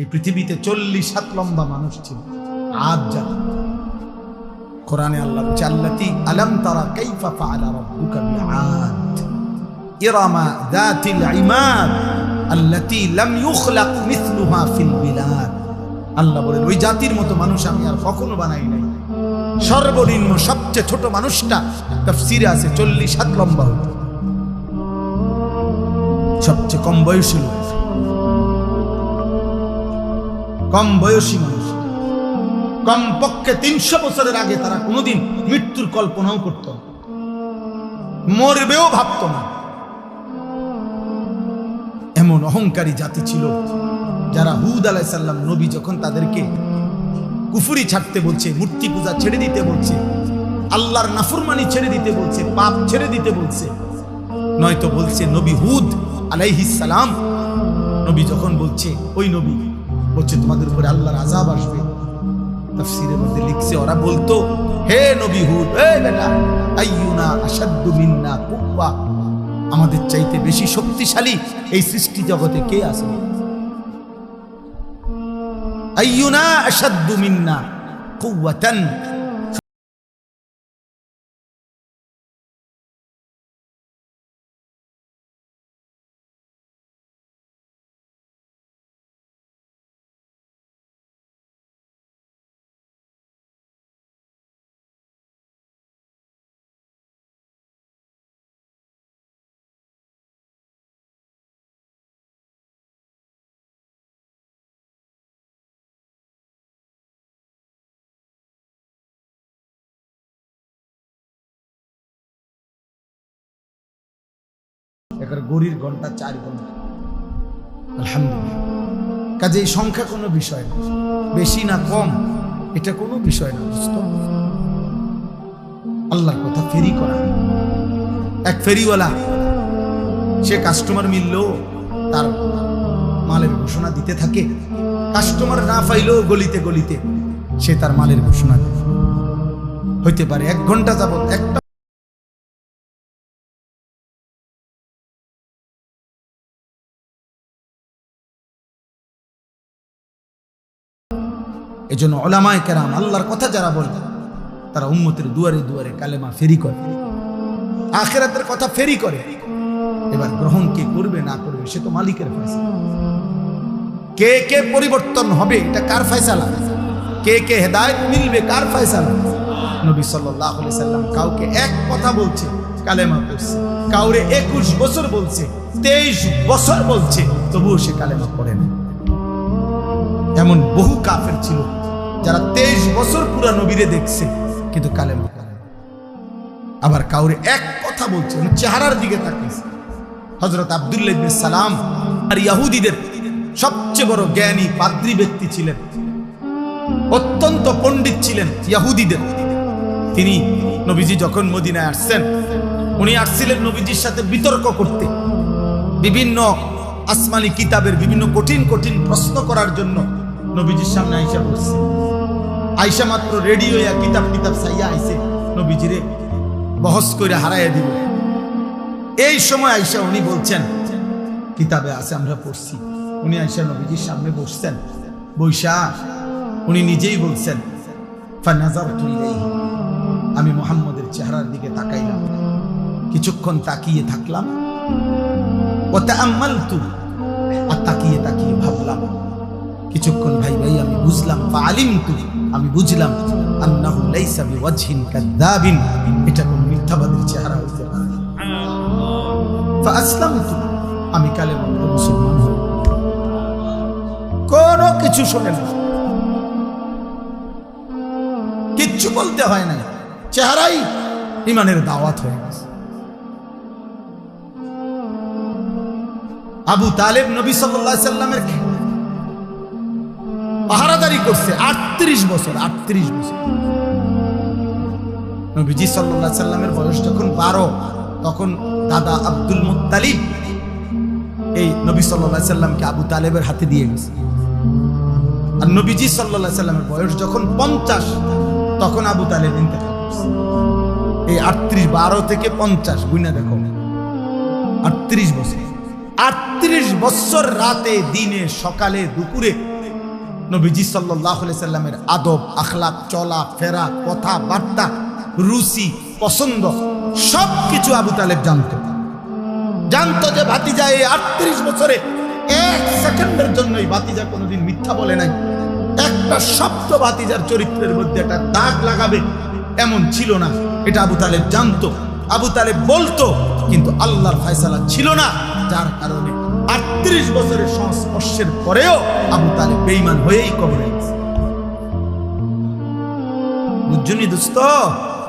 এই পৃথিবীতে চল্লিশ হাত লম্বা মানুষ ছিল। আজ জাতি কোরআনে আল্লাহ আল্লাতি আলম তারা কাইফা ফাআলা রাব্বুকা বিআদ। ইরামা যাতিল ইমাদ। আল্লাতি লাম ইউখলাক মিথলুহা ফিল বিলাদ। আল্লাহ বলেন, ওই জাতির মতো মানুষ আমি আর কখনো বানাই নাই। সর্বনিম্ন সবচেয়ে ছোট মানুষটা তাফসিরে আছে চল্লিশ হাত লম্বা হতো। সবচেয়ে কম বয়সী লোক। কম বয়সী মানুষ। কম পক্ষে তিনশো বছরের আগে তারা কোনোদিন মৃত্যুর কল্পনাও করত মরবেও ভাবত না। এমন অহংকারী জাতি ছিল যারা হুদ আলাইসাল্লাম নবী যখন তাদেরকে কুফুরি ছাড়তে বলছে, মূর্তি পূজা ছেড়ে দিতে বলছে, আল্লাহর নাফরমানি ছেড়ে দিতে বলছে, পাপ ছেড়ে দিতে বলছে, নয়তো বলছে নবী হুদ আলাইহিস সালাম। নবী যখন বলছে, ওই নবী বলছে, তোমাদের উপরে আল্লাহর আজাব আসবে। তাফসিরের মধ্যে লিখছে, ওরা বলতো, হে নবী হুদ, হে বেটা, আইয়ুনা আশাদ্দু মিন্না কুওয়া, আমাদের চাইতে বেশি শক্তিশালী এই সৃষ্টি জগতে কে আছে? আইয়ুনা আশাদ্দু মিন্না কুওয়াতান এখানে গড়ির ঘণ্টা, চার ঘণ্টা। আলহামদুলিল্লাহ। কাজে এই সংখ্যা কোনো বিষয় না। বেশি না কম, এটা কোনো বিষয় না দোস্ত আল্লাহর কথা ফেরি করা। এক ফেরিওয়ালা, সে কাস্টমার মিললেও তার মালের ঘোষণা দিতে থাকে। কাস্টমার না পাইলেও গলিতে গলিতে সে তার মালের ঘোষণা দেয় হইতে পারে এক ঘণ্টা যাবত একটা এজন্য ওলামায় কেরাম আল্লাহর কথা যারা বলে তারা উম্মতের দুয়ারে দুয়ারে কালেমা ফেরি করে। আখেরাতের কথা ফেরি করে। এবার গ্রহণ কে করবে, না করবে, সে তো মালিকের ফয়সালা। কে কে পরিবর্তন হবে, এটা কার ফয়সালা? কে কে হেদায়ত মিলবে, কার ফয়সালা? নবী আলাইহি সাল্লাম কাউকে এক কথা বলছে, কালেমা পড়ছে। কাউরে একুশ বছর বলছে, তেইশ বছর বলছে, তবুও সে কালেমা পড়ে না। এমন বহু কাফের ছিল। যারা তেইশ বছর পুরা নবীরে দেখছে, কিন্তু পড়ে আবার কাউরে এক কথা বলছে চেহারার দিকে তাকিয়েছে। হজরত আবদুল্লাহ ইবনে সালাম আর ইয়াহুদিদের সবচেয়ে বড় জ্ঞানী পাদ্রী ব্যক্তি ছিলেন। অত্যন্ত পণ্ডিত ছিলেন ইয়াহুদিদের। তিনি নবীজি যখন মদিনায় আসছেন, উনি আসছিলেন নবীজির সাথে বিতর্ক করতে। বিভিন্ন আসমানি কিতাবের বিভিন্ন কঠিন কঠিন প্রশ্ন করার জন্য নবীজির সামনে আইসা বসছে। আইসা মাত্র রেডিও ইয়া কিতাব কিতাব সাইয়া আইসে নবীজিরে বহস করে হারাইয়া দিব। এই সময় আইসা উনি বলছেন, কিতাবে আছে, আমরা পড়ছি। উনি আইসা নবীজির সামনে বসছেন। বৈশা, উনি নিজেই বলছেন আমি মোহাম্মদের চেহারার দিকে তাকাইলাম। কিছুক্ষণ তাকিয়ে থাকলাম। ওয়াতাআম্মালতু আর তাকিয়ে তাকিয়ে ভাবলাম কিছুক্ষণ ভাই ভাই, আমি বুঝলাম ফাআলিমতু আমি বুঝলাম আন্নাহু লাইসা বিওয়াজহিন কাযাবিন এটা কোন মিথ্যাবাদীর চেহারা হতে পারে না। ফাআসলামতু আমি কালেমা পড়ে মুসলমান হই। কোনো কিছু শোনে না। কিচ্ছু বলতে হয় না চেহারাই ইমানের দাওয়াত হয়ে গেছে। আবু তালেব নবী সাল্লাহ সাল্লামের পাহারাদারি করছে, আটত্রিশ বছর আটত্রিশ বছর। নবীজি সাল্লাহ সাল্লামের বয়স যখন বারো, তখন দাদা আব্দুল মুত্তালিব এই নবী সাল্লাহ সাল্লামকে আবু তালেবের হাতে দিয়ে গেছে। আর নবীজি সাল্লাহ সাল্লামের বয়স যখন পঞ্চাশ, তখন আবু তালেব ইন্তেকাল করছে। এই আটত্রিশ বারো থেকে পঞ্চাশ গুইনা দেখো। আটত্রিশ বছর। আটত্রিশ বছর রাতে, দিনে, সকালে, দুপুরে নবীজি সাল্লাহ সাল্লামের আদব আখলাপ চলা, ফেরা কথা বার্তা রুচি, পছন্দ সব কিছু আবু তালেব জানত জানতো যে ভাতিজা এই আটত্রিশ বছরে এক সেকেন্ডের জন্যই ভাতিজা কোনোদিন মিথ্যা বলে নাই। একটা শব্দ ভাতিজার চরিত্রের মধ্যে একটা দাগ লাগাবে এমন ছিল না। এটা আবু তালেব জানতো। আবু তালেব বলতো, কিন্তু আল্লাহর ফায়সালা ছিল না, যার কারণে আটত্রিশ বছরের সংস্পর্শের পরেও আবু তালেব বেইমান হয়েই কবরে গেছে। বুঝছনি দোস্ত?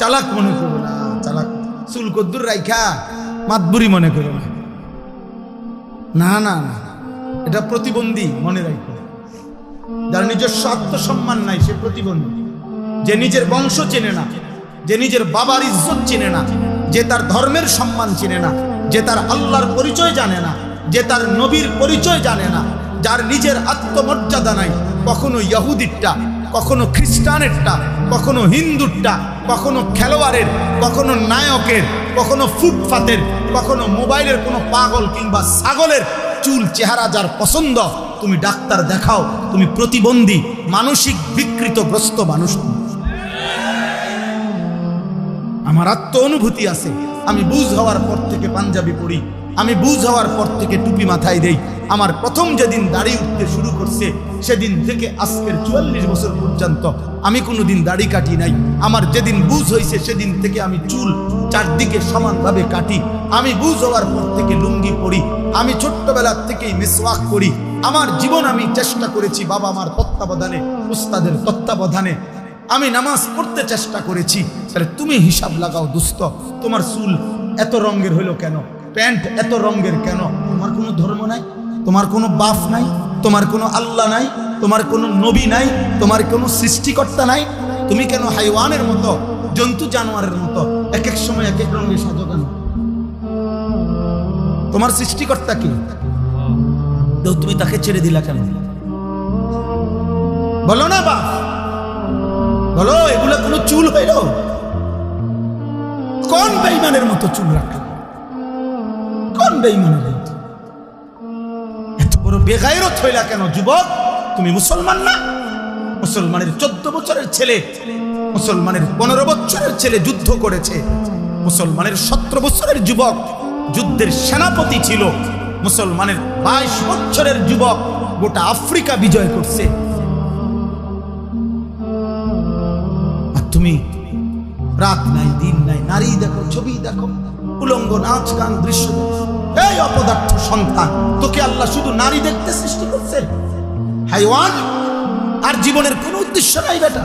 চালাক মনে করো না, চালাক। চুল কদ্দুর রাইখা, মাতবুরি মনে করো না। না না না এটা প্রতিবন্ধী মনে রাখো যার নিজস্ব আত্মসম্মান নাই, সে প্রতিবন্ধী। যে নিজের বংশ চেনে না, যে নিজের বাবার ইজ্জত চেনে না, যে তার ধর্মের সম্মান চেনে না, যে তার আল্লাহর পরিচয় জানে না যে তার নবীর পরিচয় জানে না, যার নিজের আত্মমর্যাদা নাই, কখনো ইহুদিরটা, কখনো খ্রিস্টানেরটা, কখনো হিন্দুরটা, কখনো খেলোয়াড়ের, কখনো নায়কের, কখনো ফুটপাতের, কখনো মোবাইলের কোনো পাগল কিংবা ছাগলের চুল চেহারা যার পছন্দ, তুমি ডাক্তার দেখাও, তুমি প্রতিবন্ধী, মানসিক বিকৃতগ্রস্ত মানুষ। আমার আত্ম অনুভূতি আছে, আমি বুঝ হওয়ার পর থেকে পাঞ্জাবি পড়ি আমি বুঝ হওয়ার পর থেকে টুপি মাথায় দেই। আমার প্রথম যেদিন দাড়ি উঠতে শুরু করছে, সেদিন থেকে আজকের চুয়াল্লিশ বছর পর্যন্ত আমি কোনোদিন দাড়ি কাটি নাই। আমার যেদিন বুঝ হয়েছে সেদিন থেকে আমি চুল চারদিকে সমানভাবে কাটি। আমি বুঝ হওয়ার পর থেকে লুঙ্গি পরি। আমি ছোট্টবেলার থেকেই মিসওয়াক করি। আমার জীবন আমি চেষ্টা করেছি বাবা আমার তত্ত্বাবধানে, উস্তাদের তত্ত্বাবধানে। আমি নামাজ পড়তে চেষ্টা করেছি। তাহলে তুমি হিসাব লাগাও দুস্থ তোমার চুল এত রঙের হইল কেন? প্যান্ট এত রঙের কেন? তোমার কোনো ধর্ম নাই? তোমার কোনো বাপ নাই? তোমার কোনো আল্লাহ নাই? তোমার কোনো নবী নাই? তোমার কোনো সৃষ্টিকর্তা নাই? তুমি কেন হাইওয়ানের মতো জন্তু জানোয়ারের মতো এক এক সময় এক এক রঙের সাজো কেন? তোমার সৃষ্টিকর্তা কি? তুমি তাকে ছেড়ে দিলা কেন? বলো না বা বলো এগুলো কোনো চুল হইল? কোন বেইমানের মতো চুল রাখল? কোন বেইমানের? এত বড় বেগায়রত হইলা কেন যুবক? তুমি মুসলমান না? মুসলমানের চোদ্দ বছরের ছেলে, মুসলমানের পনেরো বছরের ছেলে যুদ্ধ করেছে। মুসলমানের সতেরো বছরের যুবক যুদ্ধের সেনাপতি ছিল। মুসলমানের বাইশ বছরের যুবক গোটা আফ্রিকা বিজয় করছে। আর তুমি রাত নাই, দিন নাই, নারী দেখো, ছবি দেখো, উলঙ্গ নাচ গান, দৃশ্য এই অপদার্থ সন্তান, তোকে আল্লাহ শুধু নারী দেখতে সৃষ্টি করছে। হাইওয়ান, আর জীবনের কোনো উদ্দেশ্য নাই বেটা।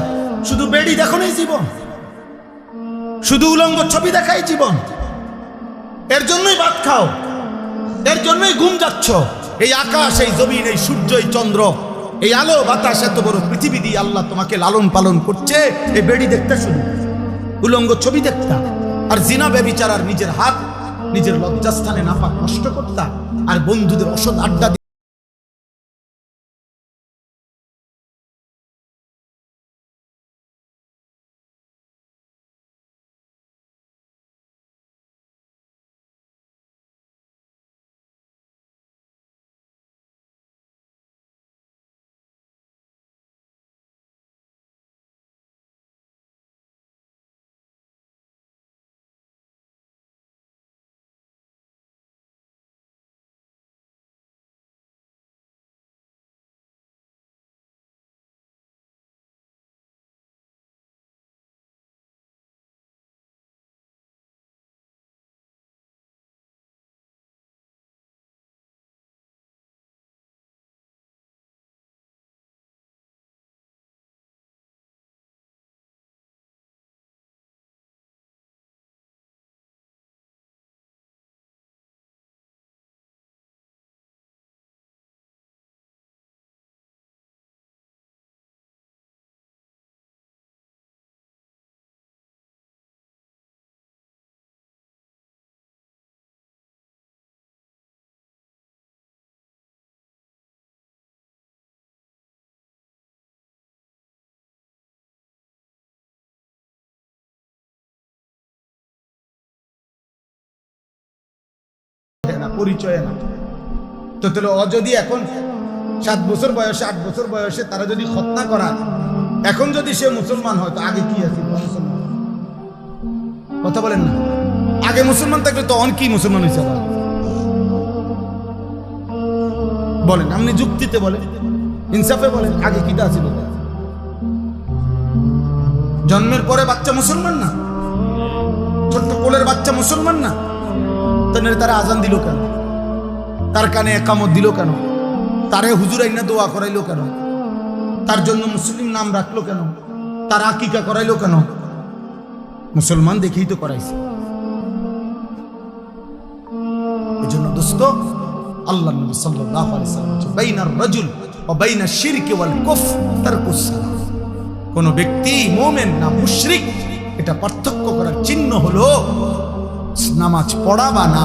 শুধু বেড়ি দেখো নাই জীবন। শুধু উলঙ্গ ছবি দেখাই জীবন। এর জন্যই ভাত খাও। এর জন্যই ঘুম যাচ্ছ। এই আকাশ, এই জমিন, এই সূর্য, এই চন্দ্র, এই আলো, বাতাস, এত বড় পৃথিবী দিয়ে আল্লাহ তোমাকে লালন পালন করছে। এই বেড়ি দেখতে শুরু উলঙ্গ ছবি দেখতা, আর জিনা ব্যবিচার আর নিজের হাত, নিজের লজ্জাস্থানে নাপাক নষ্ট করতা, আর বন্ধুদের ওষুধ আড্ডা পরিচয় না। তো তাহলে অ যদি এখন সাত বছর বয়সে, আট বছর বয়সে তারা যদি খতনা করা, এখন যদি সে মুসলমান হয়, তো আগে কি আছে? মুসলমান। কথা বলেন না। আগে মুসলমান থাকলে তখন কি মুসলমান হয়েছে বলেন, আপনি যুক্তিতে বলেন, ইনসাফে বলেন, আগে কিটা ছিল জন্মের পরে বাচ্চা মুসলমান না? ছোট্ট কোলের বাচ্চা মুসলমান না? তাহলে তারা আজান দিল কেন? তার কানে একামত দিল কেন? তারে হুজুর আইনা দোয়া করাইলো কেন? তার জন্য মুসলিম নাম রাখল কেন? তার আকিকা করাইলো কেন? মুসলমান দেখেই তো করাইছে। এই দোস্ত আল্লাহ নবী সাল্লাল্লাহু আলাইহি সাল্লাম বাইনার রাজুল ওয়া বাইনা শিরকি ওয়াল কুফর তারকুস কোন ব্যক্তি, মোমেন না মুশরিক, এটা পার্থক্য করার চিহ্ন হলো, নামাজ পড়া বা না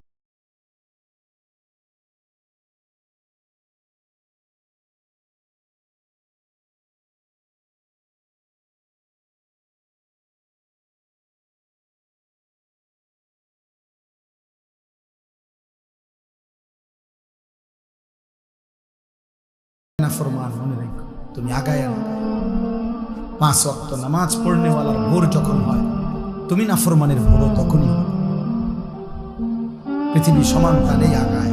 নাফরমান মনে রেখো। তুমি আগায় আনো পাঁচ অক্ত নামাজ পড়নেওয়ালার ভোর যখন হয়, তুমি না ফরমানের ভোরও তখনই। পৃথিবী সমান তালেই আগায়।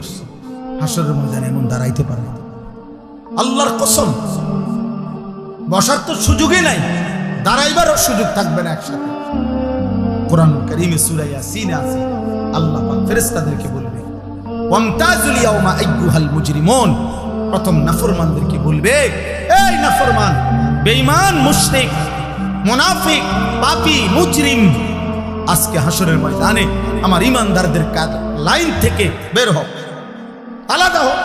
বসছে হাসরের ময়দানে এমন দাঁড়াইতে পারে আল্লাহর কসম, বসার তো সুযোগই নাই, দাঁড়াইবারও সুযোগ থাকবে না একসাথে। কোরআন করিমে সূরা ইয়াসিনে আছে, আল্লাহ পাক ফেরেশতাদেরকে বলবে আইয়ুহাল মুজরিমুন। প্রথম নাফরমানদেরকে বলবে, এই নাফরমান, বেঈমান, মুশরিক, মুনাফিক মুজরিম, আজকে হাসরের ময়দানে আমার ইমানদারদের কাজ লাইন থেকে বের হোক আলাদা হোক।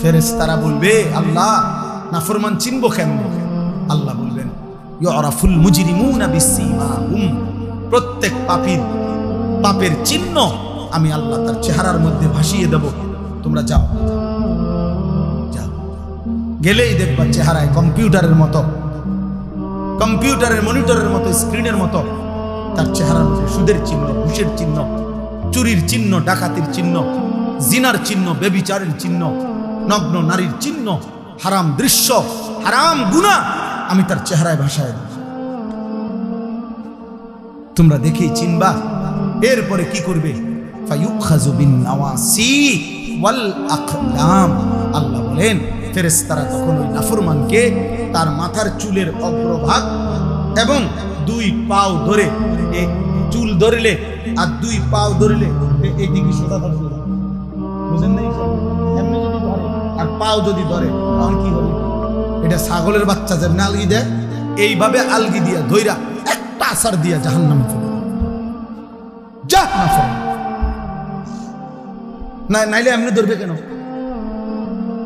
ফেরেস তারা বলবে, আল্লাহ, নাফরমান চিনব কেন আল্লাহ বলবেন ইয়রাফুল মুজরিমুনা বিসীমাহুম প্রত্যেক পাপীর পাপের চিহ্ন আমি আল্লাহ তার চেহারার মধ্যে ভাসিয়ে দেব। তোমরা যাও। যাও। গেলেই দেখবা চেহারায় কম্পিউটারের মতো, কম্পিউটারের মনিটরের মতো, স্ক্রিনের মতো, তার চেহারার মধ্যে সুদের চিহ্ন, ঘুষের চিহ্ন চুরির চিহ্ন, ডাকাতির চিহ্ন, জিনার চিহ্ন বেবিচারের চিহ্ন, নগ্ন নারীর চিহ্ন, হারাম দৃশ্য, হারাম গুণা আমি তার চেহারায় দেব। তোমরা দেখেই চিনবা, এরপরে কি করবে আল্লাহ বলেন, ফেরেশতারা তখন ওই নাফরমানকে তার মাথার চুলের অগ্রভাগ এবং দুই পাও ধরে চুল ধরলে আর দুই পাও ধরলে এইদিকে সোজা ধরবে বুঝেন ধরে, আর পাও যদি ধরে তখন কি হবে? এটা ছাগলের বাচ্চা যেমনি আলগি দেয়, এইভাবে আলগি দিয়া ধইরা একটা আসার দিয়া জাহান্নামে ফেলে দেয়। যা না না নাইলে এমনি ধরবে কেন?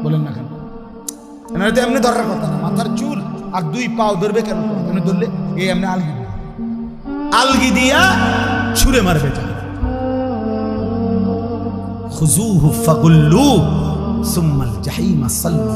বলেন না কেন? নাইলে তো এমনি ধরার কথা না। মাথার চুল আর দুই পাও ধরবে কেন? এমনি ধরলে এই এমনি আলগি। আলগি দিয়া ছুঁড়ে মারবে খুজুহু ফাগুল্লু সুম্মাল জাহিমা সাল্লু।